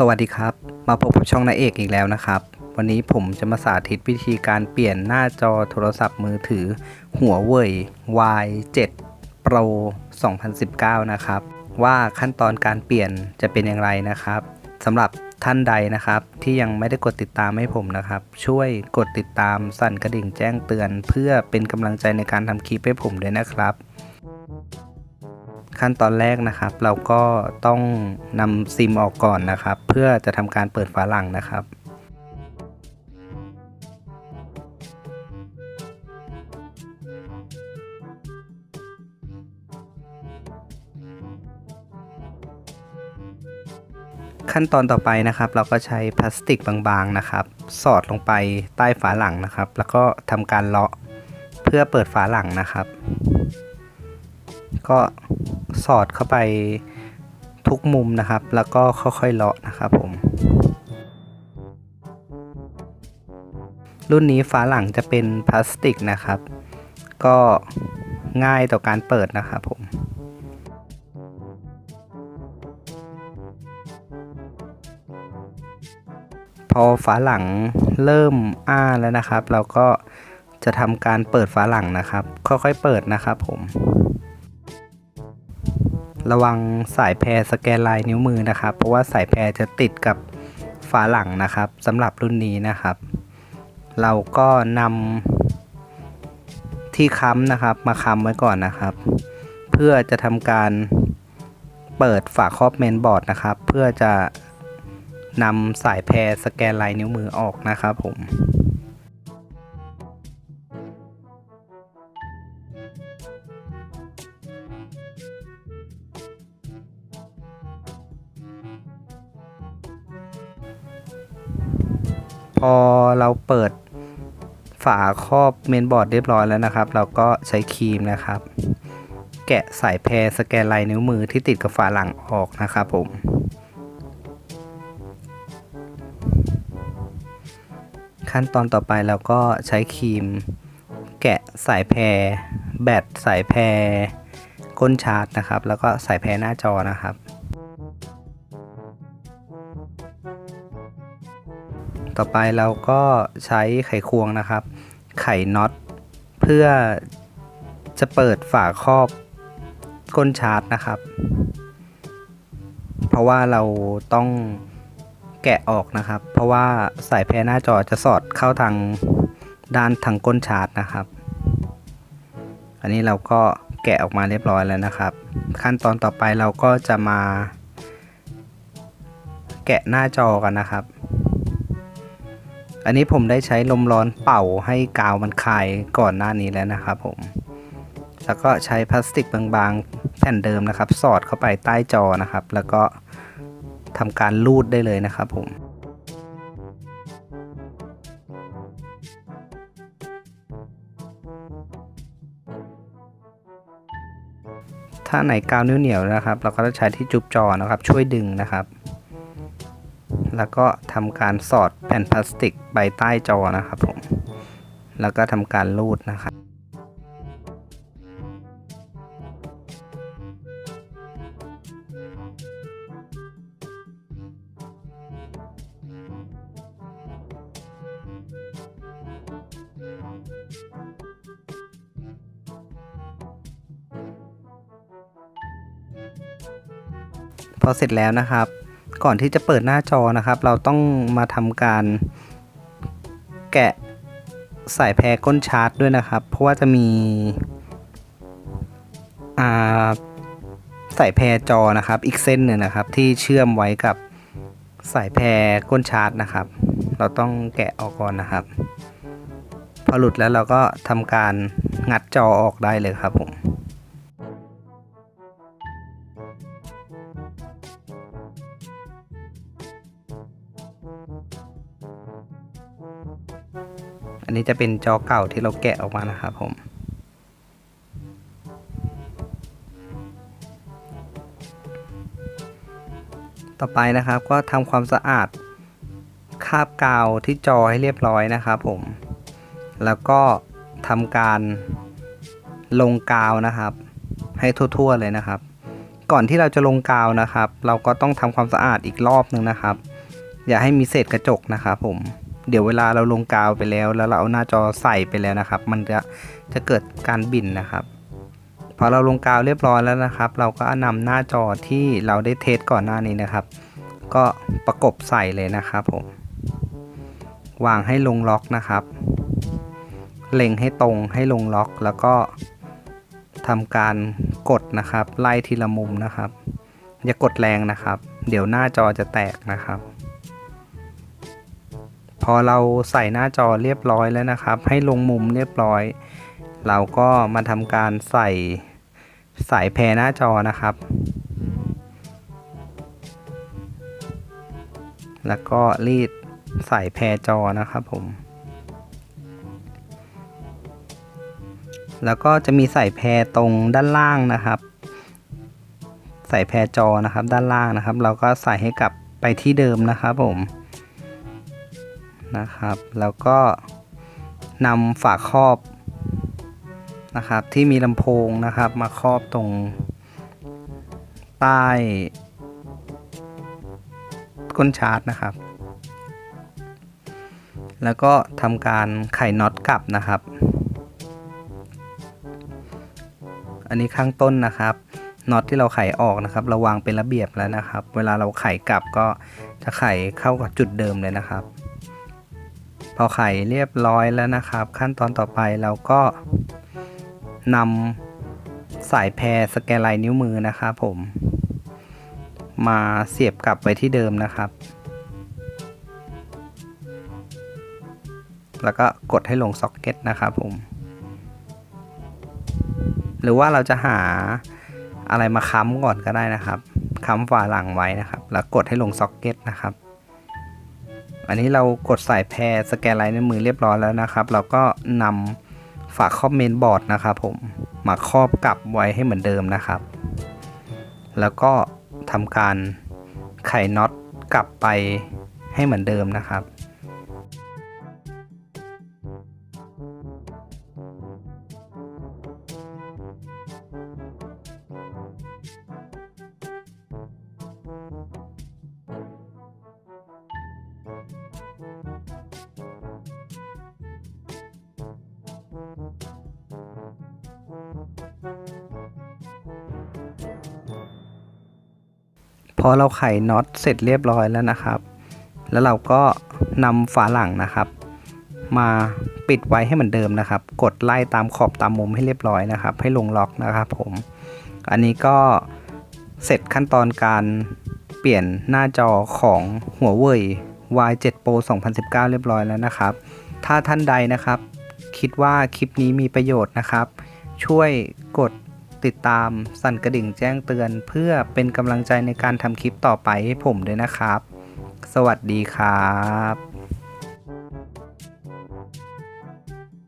สวัสดีครับ มาพบกับช่องนายเอกอีกแล้วนะครับ วันนี้ผมจะมาสาธิตวิธีการเปลี่ยนหน้าจอโทรศัพท์มือถือ หัวเว่ย Y7 Pro 2019 นะครับ ว่าขั้นตอนการเปลี่ยนจะเป็นอย่างไรนะครับสำหรับท่านใดนะครับที่ยังไม่ได้กดติดตามให้ผมนะครับ ช่วยกดติดตามสั่นกระดิ่งแจ้งเตือน เพื่อเป็นกำลังใจในการทำคลิปให้ผมด้วยนะครับ ขั้นตอนแรกนะครับ เราก็ต้องนำซิมออกก่อนนะครับ เพื่อจะทำการเปิดฝาหลังนะครับขั้นตอนต่อไปนะครับ เราก็ใช้พลาสติกบางๆนะครับ สอดลงไปใต้ฝาหลังนะครับ แล้วก็ทำการเลาะเพื่อเปิดฝาหลังนะครับ ก็ สอดเข้าไปทุกมุมนะครับ แล้วก็ค่อยๆเลาะนะครับผม รุ่นนี้ฝาหลังจะเป็นพลาสติกนะครับ ก็ง่ายต่อการเปิดนะครับผมพอฝาหลังเริ่มอ้าแล้วนะครับ เราก็จะทำการเปิดฝาหลังนะครับ ค่อยๆเปิดนะครับผม ระวังสายแพรสแกนลายนิ้วมือนะครับ เพราะว่าสายแพรจะติดกับฝาหลังนะครับสำหรับรุ่นนี้นะครับ เราก็นำที่ค้ำนะครับ มาค้ำไว้ก่อนนะครับ เพื่อจะทำการเปิดฝาครอบเมนบอร์ดนะครับ เพื่อจะนำสายแพรสแกนลายนิ้วมือออกนะครับผม พอเราเปิดฝาครอบเมนบอร์ดเรียบร้อยแล้วนะครับ เราก็ใช้ครีมนะครับ แกะสายแพรสแกนลายนิ้วมือที่ติดกับฝาหลังออกนะครับผมขั้นตอนต่อไปเราก็ใช้ครีม แกะสายแพร แบตสายแพร ก้นชาร์จนะครับ แล้วก็สายแพรหน้าจอนะครับ ต่อไปเราก็ใช้ไขควงนะครับ ไขน็อต เพื่อจะเปิดฝาครอบก้นชาร์จนะครับ เพราะว่าเราต้องแกะออกนะครับ เพราะว่าสายแพรหน้าจอจะสอดเข้าทางด้านทางก้นชาร์จนะครับ อันนี้เราก็แกะออกมาเรียบร้อยแล้วนะครับ ขั้นตอนต่อไปเราก็จะมา แกะหน้าจอกันนะครับ อันนี้ผมได้ใช้ลมร้อนเป่าให้กาวมันคายก่อนหน้านี้แล้วนะครับผม แล้วก็ใช้พลาสติกบางๆแผ่นเดิมนะครับ สอดเข้าไปใต้จอนะครับ แล้วก็ทำการลูดได้เลยนะครับผมถ้าไหนกาวเหนียวๆนะครับ เราก็จะใช้ที่จุบจอนะครับ ช่วยดึงนะครับ แล้วก็ทำการสอดแผ่นพลาสติกใบใต้จอนะครับผม แล้วก็ทำการลูดนะครับพอเสร็จแล้วนะครับ ก่อนที่จะเปิดหน้าจอนะครับ เราต้องมาทำการแกะสายแพรก้นชาร์จด้วยนะครับ เพราะว่าจะมีอ่าสายแพรจอนะครับ อีกเส้นหนึ่งนะครับ ที่เชื่อมไว้กับสายแพรก้นชาร์จนะครับ เราต้องแกะออกก่อนนะครับ พอหลุดแล้วเราก็ทำการงัดจอออกได้เลยครับผม อันนี้จะเป็นจอเก่าที่เราแกะออกมานะครับผม ต่อไปนะครับก็ทำความสะอาดคราบกาวที่จอให้เรียบร้อยนะครับผม แล้วก็ทำการลงกาวนะครับ ให้ทั่วๆเลยนะครับ ก่อนที่เราจะลงกาวนะครับ เราก็ต้องทำความสะอาดอีกรอบหนึ่งนะครับ อย่าให้มีเศษกระจกนะครับผม เดี๋ยวเวลาเราลงกาวไปแล้ว แล้วเราเอาหน้าจอใส่ไปแล้วนะครับ มันจะจะเกิดการบินนะครับ พอเราลงกาวเรียบร้อยแล้วนะครับ เราก็นำหน้าจอที่เราได้เทสก่อนหน้านี้นะครับ ก็ประกบใส่เลยนะครับผมวางให้ลงล็อกนะครับ เล็งให้ตรงให้ลงล็อกแล้วก็ทำการกดนะครับ ไล่ทีละมุมนะครับ อย่ากดแรงนะครับ เดี๋ยวหน้าจอจะแตกนะครับ อเราใส่หน้าจอเรียบร้อยแล้วนะครับ ให้ลงมุมเรียบร้อย เราก็มาทำการใส่สายแพรหน้าจอนะครับ แล้วก็รีดสายแพรจอนะครับผม แล้วก็จะมีสายแพรตรงด้านล่างนะครับสายแพรจอนะครับด้านล่างนะครับ เราก็ใส่ให้กลับไปที่เดิมนะครับผม นะครับ แล้วก็นำฝาครอบนะครับที่มีลำโพงนะครับมาครอบตรงใต้ก้นชาร์จนะครับ แล้วก็ทำการไขน็อตกลับนะครับ อันนี้ข้างต้นนะครับน็อตที่เราไขออกนะครับเราวางเป็นระเบียบแล้วนะครับ เวลาเราไขกลับก็จะไขเข้ากับจุดเดิมเลยนะครับ พอไข่เรียบร้อยแล้วนะครับ ขั้นตอนต่อไปเราก็นำสายแพรสแกนลายนิ้วมือนะครับผม มาเสียบกลับไว้ที่เดิมนะครับ แล้วก็กดให้ลงซ็อกเก็ตนะครับผม หรือว่าเราจะหาอะไรมาค้ำก่อนก็ได้นะครับค้ำฝาหลังไว้นะครับ แล้วกดให้ลงซ็อกเก็ตนะครับ อันนี้เรากดสายแพรสแกนลายนิ้วมือเรียบร้อยแล้วนะครับ เราก็นำฝาครอบเมนบอร์ดนะครับผมมาครอบกลับไว้ให้เหมือนเดิมนะครับ แล้วก็ทำการไขน็อตกลับไปให้เหมือนเดิมนะครับ พอเราไขน็อตเสร็จเรียบร้อยแล้วนะครับ แล้วเราก็นำฝาหลังนะครับ มาปิดไว้ให้เหมือนเดิมนะครับ กดไล่ตามขอบตามมุมให้เรียบร้อยนะครับ ให้ลงล็อกนะครับผม อันนี้ก็เสร็จขั้นตอนการเปลี่ยนหน้าจอของหัวเว่ย Y7 Pro 2019 เรียบร้อยแล้วนะครับ ถ้าท่านใดนะครับ คิดว่าคลิปนี้มีประโยชน์นะครับ ช่วยกด ติดตาม สั่นกระดิ่งแจ้งเตือน เพื่อเป็นกำลังใจในการทำคลิปต่อไปให้ผมด้วยนะครับ สวัสดีครับ